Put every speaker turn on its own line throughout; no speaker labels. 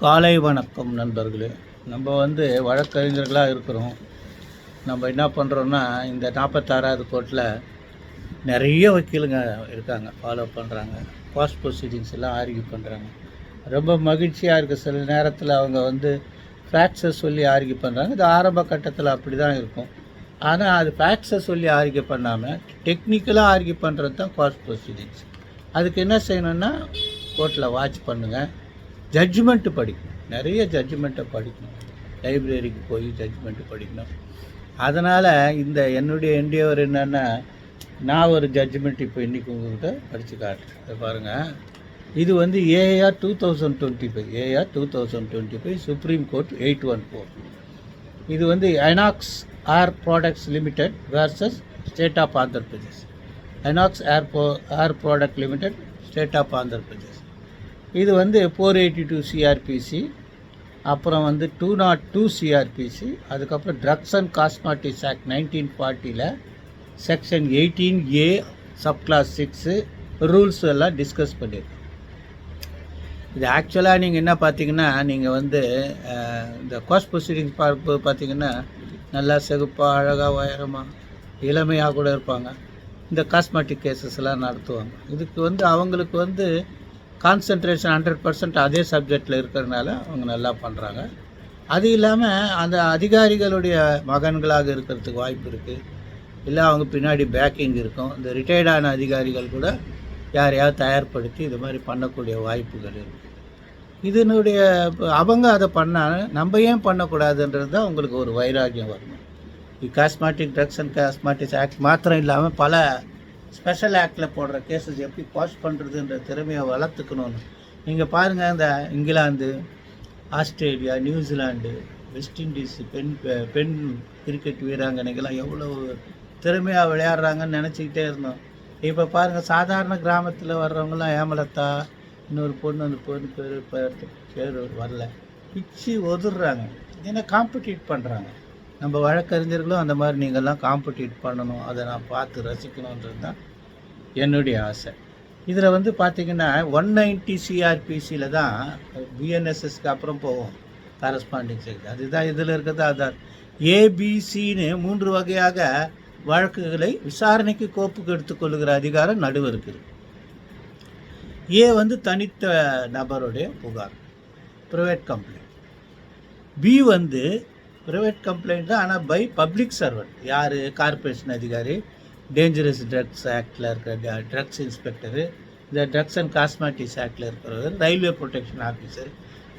காலை வணக்கம் நண்பர்களே. நம்ம வந்து வழக்கறிஞர்களாக இருக்கிறோம். நம்ம என்ன பண்ணுறோன்னா இந்த நாற்பத்தாறாவது கோர்ட்டில் நிறைய வக்கீலுங்க இருக்காங்க. ஃபாலோ பண்ணுறாங்க பாஸ்ட் ப்ரொசீடிங்ஸ் எல்லாம் ஆர்கியூ பண்ணுறாங்க ரொம்ப மகிழ்ச்சியாக இருக்குது சில நேரத்தில் அவங்க வந்து ஃபேக்ட்ஸை சொல்லி ஆர்கியூ பண்ணுறாங்க இது ஆரம்ப கட்டத்தில் அப்படி தான் இருக்கும். ஆனால் அது ஃபேக்ட்ஸை சொல்லி ஆர்கியூ பண்ணாமல் டெக்னிக்கலாக ஆர்கியூ பண்ணுறது தான் பாஸ்ட் ப்ரொசீடிங்ஸ் அதுக்கு என்ன செய்யணும்னா கோர்ட்டில் வாட்ச் பண்ணுங்கள் ஜட்ஜ்மெண்ட்டு படிக்கணும். நிறைய ஜட்ஜ்மெண்ட்டை படிக்கணும். லைப்ரரிக்கு போய் ஜட்ஜ்மெண்ட்டு படிக்கணும். அதனால் இந்த என்னுடைய என்டியவர் என்னென்னா நான் ஒரு ஜட்ஜ்மெண்ட் இப்போ இன்றைக்கி உங்கள்கிட்ட படித்து காட்டுறேன். இதை பாருங்கள் இது வந்து AIR two thousand twenty five AIR two thousand twenty five supreme court eight one four இது வந்து Inox air products limited versus state of Andhra Pradesh Inox air போ air product limited state of Andhra Pradesh இது வந்து four eighty two CrPC அப்புறம் வந்து two not two CrPC அதுக்கப்புறம் drugs and cosmetics act nineteen ஃபார்ட்டியில் section eighteen A sub clause six rules எல்லாம் discuss பண்ணியிருக்கோம். இது ஆக்சுவலாக நீங்கள் என்ன பார்த்தீங்கன்னா நீங்கள் வந்து இந்த கோஸ்ட் ப்ரொசீடிங்ஸ் பார்ப்பு பார்த்தீங்கன்னா நல்லா செகுப்பாக அழகாக உயரமாக இளமையாக கூட இருப்பாங்க. இந்த காஸ்மெட்டிக் கேசஸ்லாம் எல்லாம் நடத்துவாங்க. இதுக்கு வந்து அவங்களுக்கு வந்து கான்சன்ட்ரேஷன் ஹண்ட்ரட் பர்சன்ட் அதே சப்ஜெக்டில் இருக்கிறதுனால அவங்க நல்லா பண்ணுறாங்க அது இல்லாமல் அந்த அதிகாரிகளுடைய மகன்களாக இருக்கிறதுக்கு வாய்ப்பு இருக்குது இல்லை அவங்க பின்னாடி பேக்கிங் இருக்கும். இந்த ரிட்டையர்டான அதிகாரிகள் கூட யாரையாவது தயார்படுத்தி இது மாதிரி பண்ணக்கூடிய வாய்ப்புகள் இருக்குது இதனுடைய அவங்க அதை பண்ணால் நம்ம ஏன் பண்ணக்கூடாதுன்றது தான் உங்களுக்கு ஒரு வைராக்கியம் வரணும் cosmetic drugs and cosmetics act மாத்திரம் இல்லாமல் பல ஸ்பெஷல் ஆக்டில் போடுற கேசஸ் எப்படி பாஸ் பண்ணுறதுன்ற திறமையை வளர்த்துக்கணும்னு. நீங்கள் பாருங்கள் இந்த England Australia New Zealand West Indies பெண் பெண் கிரிக்கெட் வீராங்கனைகள்லாம் எவ்வளோ திறமையாக விளையாடுறாங்கன்னு நினச்சிக்கிட்டே இருந்தோம். இப்போ பாருங்கள் சாதாரண கிராமத்தில் வர்றவங்களாம் ஏமலத்தா இன்னொரு பொண்ணு அந்த பொண்ணு பேர் பேர் பேர் வரல. பிச்சு ஒதுடுறாங்க ஏன்னா காம்படிட் பண்ணுறாங்க நம்ம வழக்கறிஞர்களும் அந்த மாதிரி நீங்கள்லாம் காம்படிட் பண்ணணும். அதை நான் பார்த்து ரசிக்கணுன்றது தான் என்னுடைய ஆசை. இதில் வந்து பார்த்தீங்கன்னா ஒன் நைன்டி சிஆர்பிசியில் தான் பிஎன்எஸ்எஸ்க்கு அப்புறம் போவோம் கரஸ்பாண்டிங் செக்ஷன் அதுதான் இதில் இருக்கிறது அதான் ஏபிசின்னு மூன்று வகையாக வழக்குகளை விசாரணைக்கு கோப்புக்கு எடுத்துக்கொள்கிற அதிகாரம் நடுவருக்குது ஏ வந்து தனித்த நபருடைய புகார் ப்ரைவேட் கம்ப்ளைண்ட் பி வந்து ப்ரைவேட் கம்ப்ளைண்ட் தான் ஆனால் பை பப்ளிக் சர்வெண்ட் யார்? கார்ப்பரேஷன் அதிகாரி டேஞ்சரஸ் ட்ரக்ஸ் ஆக்டில் இருக்கிற ட்ரக்ஸ் இன்ஸ்பெக்டரு இந்த ட்ரக்ஸ் அண்ட் காஸ்மெட்டிக்ஸ் ஆக்டில் இருக்கிறவர் ரயில்வே ப்ரொடெக்ஷன் ஆஃபீஸர்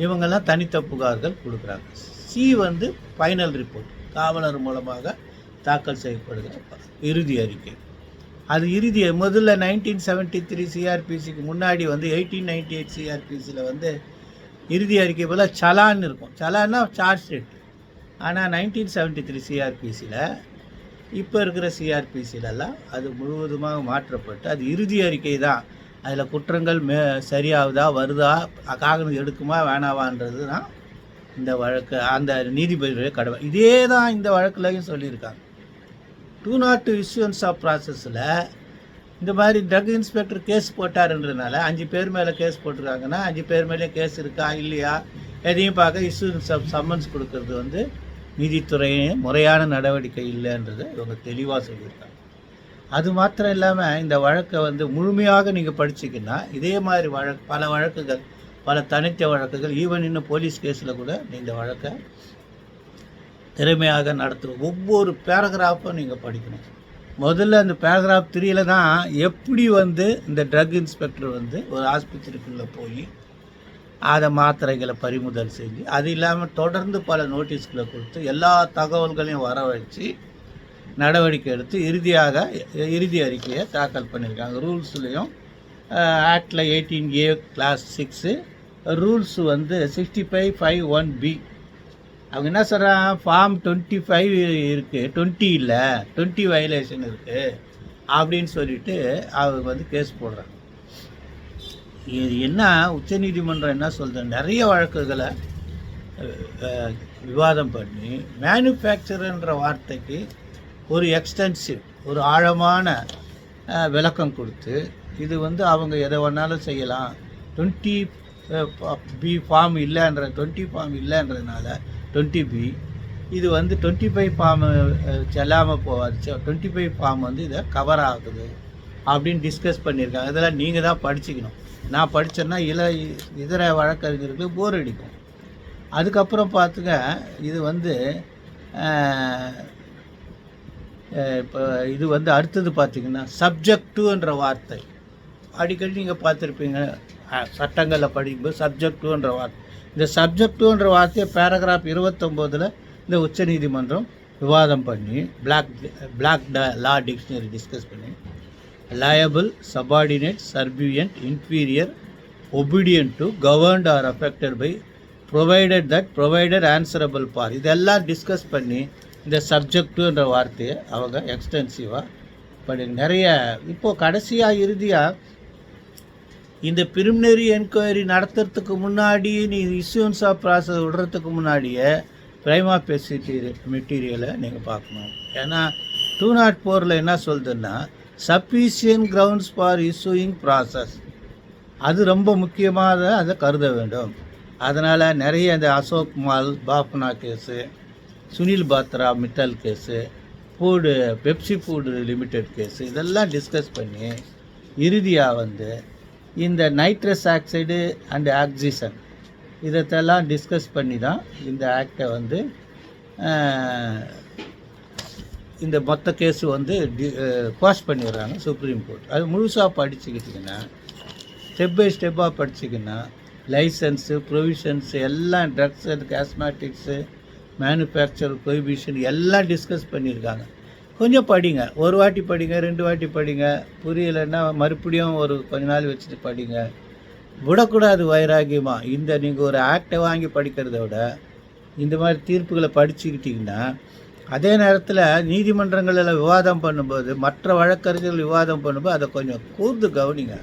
இவங்கெல்லாம் தனித்த புகார்கள் கொடுக்குறாங்க. சி வந்து ஃபைனல் ரிப்போர்ட் காவலர் மூலமாக தாக்கல் செய்யப்படுகிற இறுதி அறிக்கை. அது இறுதி முதல்ல நைன்டீன் செவன்ட்டி த்ரீ சிஆர்பிசிக்கு முன்னாடி வந்து எயிட்டீன் நைன்டி எயிட் சிஆர்பிசியில் வந்து இறுதி அறிக்கை போல் சலான் இருக்கும். சலான்னா சார்ஜ் ஷீட் ஆனால் நைன்டீன் செவன்ட்டி த்ரீ சிஆர்பிசியில் இப்போ இருக்கிற சிஆர்பிசிலெல்லாம் அது முழுவதுமாக மாற்றப்பட்டு அது இறுதி அறிக்கை தான் அதில் குற்றங்கள் மே சரியாகுதா வருதா காகனம் எடுக்குமா வேணாவான்றது தான் இந்த வழக்கு அந்த நீதிபதியுடைய கடமை. இதே தான் இந்த வழக்குலையும் சொல்லியிருக்காங்க. Two not two issuance of ப்ராசஸில் இந்த மாதிரி ட்ரக் இன்ஸ்பெக்டர் கேஸ் போட்டாருன்றதுனால அஞ்சு பேர் மேலே கேஸ் போட்டிருக்காங்கன்னா அஞ்சு பேர் மேலே கேஸ் இருக்கா இல்லையா எதையும் பார்க்க இஷ்யூன்ஸ் ஆஃப் சம்மன்ஸ் கொடுக்கறது வந்து நீதித்துறையே முறையான நடவடிக்கை இல்லைன்றதை இவங்க தெளிவாக சொல்லியிருக்காங்க. அது மாத்திரம் இல்லாமல் இந்த வழக்கை வந்து முழுமையாக நீங்கள் படிச்சிங்கன்னா இதே மாதிரி வழக்கு பல வழக்குகள் பல தனித்த வழக்குகள் ஈவன் இன்னும் போலீஸ் கேஸில் கூட இந்த வழக்கை திறமையாக நடத்தும் ஒவ்வொரு பேராகிராஃபும் நீங்கள் படிக்கணும். முதல்ல அந்த பேராகிராஃப் த்ரீல தான் எப்படி வந்து இந்த ட்ரக் இன்ஸ்பெக்டர் வந்து ஒரு ஆஸ்பத்திரிக்குள்ளே போய் அதை மாத்திரைகளை பறிமுதல் செஞ்சு அது இல்லாமல் தொடர்ந்து பல நோட்டீஸ்களை கொடுத்து எல்லா தகவல்களையும் வர வச்சு நடவடிக்கை எடுத்து இறுதியாக இறுதி அறிக்கையை தாக்கல் பண்ணியிருக்காங்க. ரூல்ஸ்லேயும் ஆக்டில் eighteen A clause six rules வந்து sixty five five one B அவங்க என்ன சொல்கிறாங்க ஃபார்ம் டுவெண்ட்டி ஃபைவ் இருக்குது டுவெண்ட்டி இல்லை டுவெண்ட்டி வயலேஷன் இருக்குது அப்படின்னு சொல்லிட்டு அவங்க வந்து கேஸ் போடுறாங்க. என்ன உச்சநீதிமன்றம் என்ன சொல்கிறது நிறைய வழக்குகளை விவாதம் பண்ணி மேனுஃபேக்சருன்ற வார்த்தைக்கு ஒரு எக்ஸ்டென்சிவ் ஒரு ஆழமான விளக்கம் கொடுத்து இது வந்து அவங்க எதை வேணாலும் செய்யலாம். டுவெண்ட்டி பி ஃபார்ம் இல்லைன்ற டுவெண்ட்டி ஃபார்ம் இல்லைன்றதுனால டுவெண்ட்டி பி இது வந்து டுவெண்ட்டி ஃபைவ் ஃபார்ம் செல்லாமல் போகாது. டுவெண்ட்டி ஃபைவ் ஃபார்ம் வந்து இதை கவர் ஆகுது. அப்படின்னு டிஸ்கஸ் பண்ணியிருக்காங்க. இதெல்லாம் நீங்கள் தான் படிச்சுக்கணும். நான் படித்தேன்னா இல இதர வழக்கறிஞர்களுக்கு போர் அடிக்கும். அதுக்கப்புறம் பார்த்துங்க இது வந்து இப்போ இது வந்து அடுத்தது பார்த்திங்கன்னா சப்ஜெக்டுன்ற வார்த்தை. அடிக்கடி நீங்கள் பார்த்துருப்பீங்க சட்டங்களில் படிக்கும்போது சப்ஜெக்டுன்ற வார்த்தை. இந்த சப்ஜெக்டுன்ற வார்த்தையை பேராகிராஃப் இருபத்தொம்போதில் இந்த உச்சநீதிமன்றம் விவாதம் பண்ணி black black law dictionary discuss பண்ணி liable subordinate servient inferior obedient to governed or affected by provided that provider answerable for இதெல்லாம் டிஸ்கஸ் பண்ணி இந்த சப்ஜெக்டுன்ற வார்த்தையை அவங்க எக்ஸ்டென்சிவாக பட் நிறைய இப்போது கடைசியாக இறுதியாக இந்த பிரிமினரி என்கொயரி நடத்துறதுக்கு முன்னாடி நீ இஷ்யூன்ஸ் ஆஃப் ப்ராசஸ் விடுறதுக்கு முன்னாடியே பிரைமா பெசிட்டி மெட்டீரியலை நீங்கள் பார்க்கணும். ஏன்னா டூ நாட் ஃபோரில் என்ன சொல்லுதுன்னா sufficient grounds for issuing process அது ரொம்ப முக்கியமாக அதை கருத வேண்டும். அதனால் நிறைய இந்த Ashok Mal Bafna case Sunil Batra Mittal case food Pepsi food limited case இதெல்லாம் டிஸ்கஸ் பண்ணி இறுதியாக வந்து இந்த நைட்ரஸ் ஆக்சைடு அண்டு ஆக்சிஜன் இதெல்லாம் டிஸ்கஸ் பண்ணி தான் இந்த ஆக்டை வந்து இந்த மொத்த கேஸு வந்து பாஸ் பண்ணிடுறாங்க சுப்ரீம் கோர்ட் அது முழுசாக படிச்சுக்கிட்டிங்கன்னா ஸ்டெப் பை ஸ்டெப்பாக படிச்சிங்கன்னா லைசன்ஸு ப்ரொவிஷன்ஸு எல்லாம் drugs and cosmetics manufacture prohibition எல்லாம் டிஸ்கஸ் பண்ணியிருக்காங்க. கொஞ்சம் படிங்க. ஒரு வாட்டி படிங்க ரெண்டு வாட்டி படிங்க. புரியலைன்னா மறுபடியும் ஒரு கொஞ்ச நாள் வச்சுட்டு படிங்க. விடக்கூடாது வைராகியமாக இந்த நீங்கள் ஒரு ஆக்டை வாங்கி படிக்கிறத விட இந்த மாதிரி தீர்ப்புகளை படிச்சுக்கிட்டிங்கன்னா அதே நேரத்தில் நீதிமன்றங்களில் விவாதம் பண்ணும்போது மற்ற வழக்கறிஞர்கள் விவாதம் பண்ணும்போது அதை கொஞ்சம் கூர்ந்து கவனிங்க.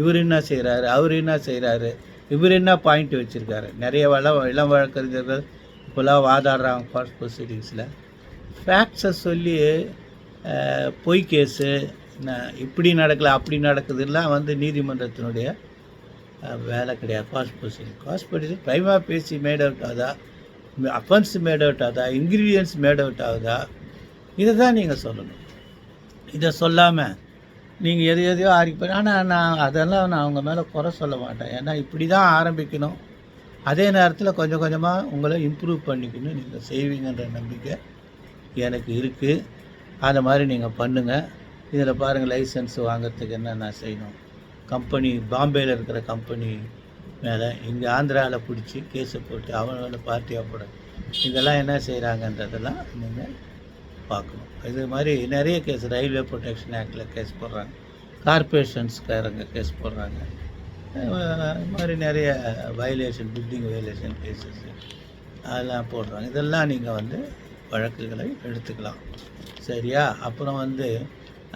இவர் என்ன செய்கிறாரு அவர் என்ன செய்கிறாரு இவர் என்ன பாயிண்ட் வச்சுருக்காரு. நிறைய வள இளம் வழக்கறிஞர்கள் இப்போல்லாம் வாதாடுறாங்க கோர்ட் ப்ரொசீடிங்ஸில் ஃபேக்ட்ஸை சொல்லி பொய் கேஸு இப்படி நடக்கல அப்படி நடக்குதுலாம் வந்து நீதிமன்றத்தினுடைய வேலை கிடையாது. Cost proceeding cost proceeding prima facie made out offence made out ஆகுதா? இன்க்ரீடியன்ஸ் மேட் அவுட் ஆகுதா? இதை தான் நீங்கள் சொல்லணும். இதை சொல்லாமல் நீங்கள் எது எதையோ ஆரம்பிப்பேன் ஆனால் நான் அதெல்லாம் நான் அவங்க மேலே குறை சொல்ல மாட்டேன். ஏன்னா இப்படி தான் ஆரம்பிக்கணும். அதே நேரத்தில் கொஞ்சம் கொஞ்சமாக உங்களை இம்ப்ரூவ் பண்ணிக்கணும் நீங்கள் செய்வீங்கன்ற நம்பிக்கை எனக்கு இருக்குது அந்த மாதிரி நீங்கள் பண்ணுங்கள் இதில் பாருங்கள் லைசன்ஸ் வாங்குறதுக்கு என்னென்ன செய்யணும்? கம்பெனி பாம்பேயில் இருக்கிற கம்பெனி மேலே இங்கே ஆந்திராவில் பிடிச்சி கேஸை போட்டு அவனோட பார்ட்டியாக போட. இதெல்லாம் என்ன செய்கிறாங்கன்றதெல்லாம் நீங்கள் பார்க்கணும். இது மாதிரி நிறைய கேஸ் ரயில்வே ப்ரொடெக்ஷன் ஆக்டில் கேஸ் போடுறாங்க. கார்பரேஷன்ஸ்காரங்க கேஸ் போடுறாங்க. இது மாதிரி நிறைய வயலேஷன் பில்டிங் வயலேஷன் கேசஸ் அதெல்லாம் போடுறாங்க. இதெல்லாம் நீங்கள் வந்து வழக்குகளை எடுத்துக்கலாம். சரியா? அப்புறம் வந்து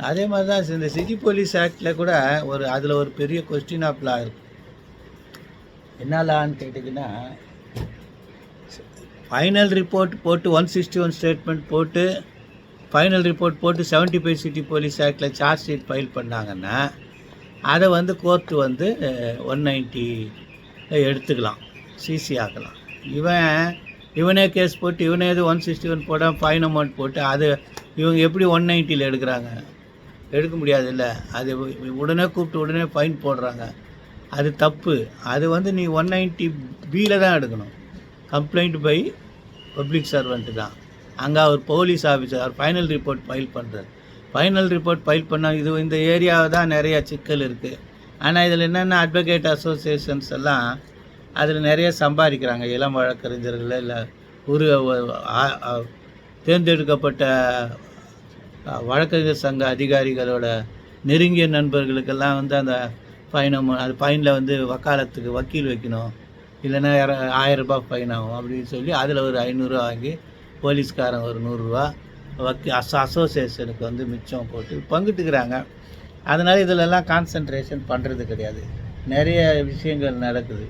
அதே மாதிரி தான் இந்த சிட்டி போலீஸ் ஆக்டில் கூட ஒரு அதில் ஒரு பெரிய கொஸ்டின் ஆஃப் லா என்னலான்னு கேட்டிங்கன்னா ஃபைனல் ரிப்போர்ட் போட்டு ஒன் சிக்ஸ்டி ஒன் ஸ்டேட்மெண்ட் போட்டு ஃபைனல் ரிப்போர்ட் போட்டு செவன்ட்டி ஃபைவ் சிட்டி போலீஸ் ஆக்டில் சார்ஜ் ஷீட் ஃபைல் பண்ணாங்கன்னா அதை வந்து கோர்ட்டு வந்து ஒன் நைன்ட்டி எடுத்துக்கலாம். சிசி ஆக்கலாம். இவன் இவனே கேஸ் போட்டு இவனே இது ஒன் சிக்ஸ்டி ஒன் போட ஃபைன் அமௌண்ட் போட்டு அது இவங்க எப்படி ஒன் நைன்ட்டியில் எடுக்கிறாங்க? எடுக்க முடியாது இல்லை அது உடனே கூப்பிட்டு உடனே ஃபைன் போடுறாங்க. அது தப்பு. அது வந்து நீ ஒன் நைன்ட்டி பியில் தான் எடுக்கணும். கம்ப்ளைண்ட் பை பப்ளிக் சர்வெண்ட்டு தான். அங்கே அவர் போலீஸ் ஆஃபீஸர் அவர் ஃபைனல் ரிப்போர்ட் ஃபைல் பண்ணுறார் ஃபைனல் ரிப்போர்ட் ஃபைல் பண்ணால் இது இந்த ஏரியாவில் தான் நிறையா சிக்கல் இருக்குது ஆனால் இதில் என்னென்ன அட்வொகேட் அசோசியேஷன்ஸ் எல்லாம் அதில் நிறைய சம்பாதிக்கிறாங்க. இளம் வழக்கறிஞர்கள் இல்லை ஒரு தேர்ந்தெடுக்கப்பட்ட வழக்கறிஞர் சங்க அதிகாரிகளோட நெருங்கிய நண்பர்களுக்கெல்லாம் வந்து அந்த ஃபைன் அது ஃபைனில் வந்து வக்காலத்துக்கு வக்கீல் வைக்கணும். இல்லைன்னா இர- ஆயிரம் ரூபாய் ஃபைன் ஆகும் அப்படின்னு சொல்லி அதில் ஒரு ஐநூறுரூவா வாங்கி போலீஸ்காரன் ஒரு நூறுரூவா வக்கி அசோ அசோசியேஷனுக்கு வந்து மிச்சம் போட்டு பங்கிட்டுக்கிறாங்க. அதனால் இதிலெல்லாம் கான்சன்ட்ரேஷன் பண்ணுறது கிடையாது. நிறைய விஷயங்கள் நடக்குது.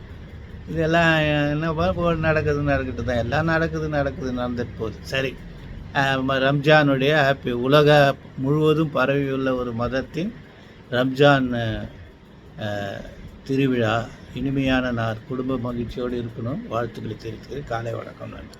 இதெல்லாம் என்ன நடக்குது நடக்கிட்டு தான். எல்லாம் நடக்குது நடக்குது நடந்துட்டு போகுது. சரி. ம- ரம்ஜானுடைய ஹாப்பி உலக முழுவதும் பரவியுள்ள ஒரு மதத்தின் ரம்ஜான் திருவிழா இனிமையான நாள். குடும்ப மகிழ்ச்சியோடு இருக்கணும். வாழ்த்துக்களை தெரிவித்து காலை வணக்கம். நன்றி.